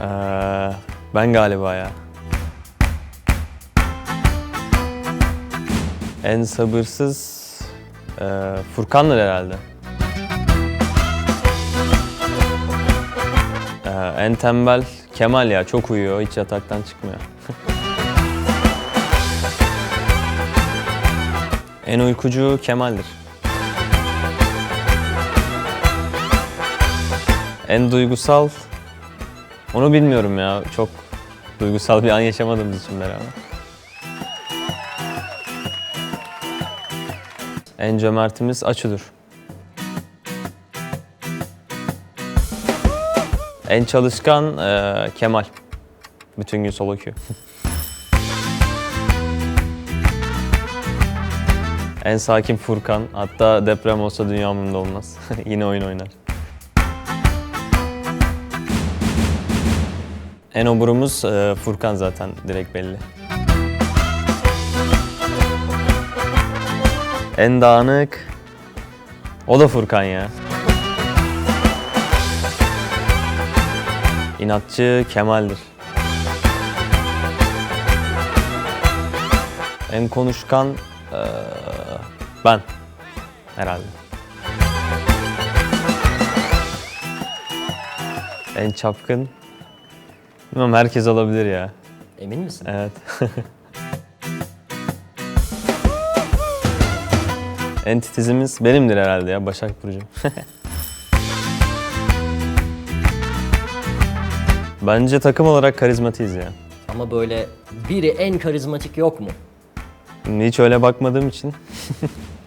Ee, ben galiba ya. En sabırsız ee, Furkan'dır herhalde. Ee, en tembel Kemal ya çok uyuyor hiç yataktan çıkmıyor. en uykucu Kemal'dir. En duygusal onu bilmiyorum ya çok duygusal bir an yaşamadığımız için beraber. En cömertimiz Açu'dur. En çalışkan eee, Kemal. Bütün gün solo queue. en sakin Furkan. Hatta deprem olsa dünya umurumda olmaz. Yine oyun oynar. En oburumuz eee, Furkan zaten direkt belli. En dağınık o da Furkan ya. İnatçı Kemal'dir. En konuşkan eee, ben herhalde. En çapkın bilmem herkes olabilir ya. Emin misin? Evet. en titizimiz benimdir herhalde ya Başak Burcu. Bence takım olarak karizmatiyiz ya. Ama böyle biri en karizmatik yok mu? Hiç öyle bakmadığım için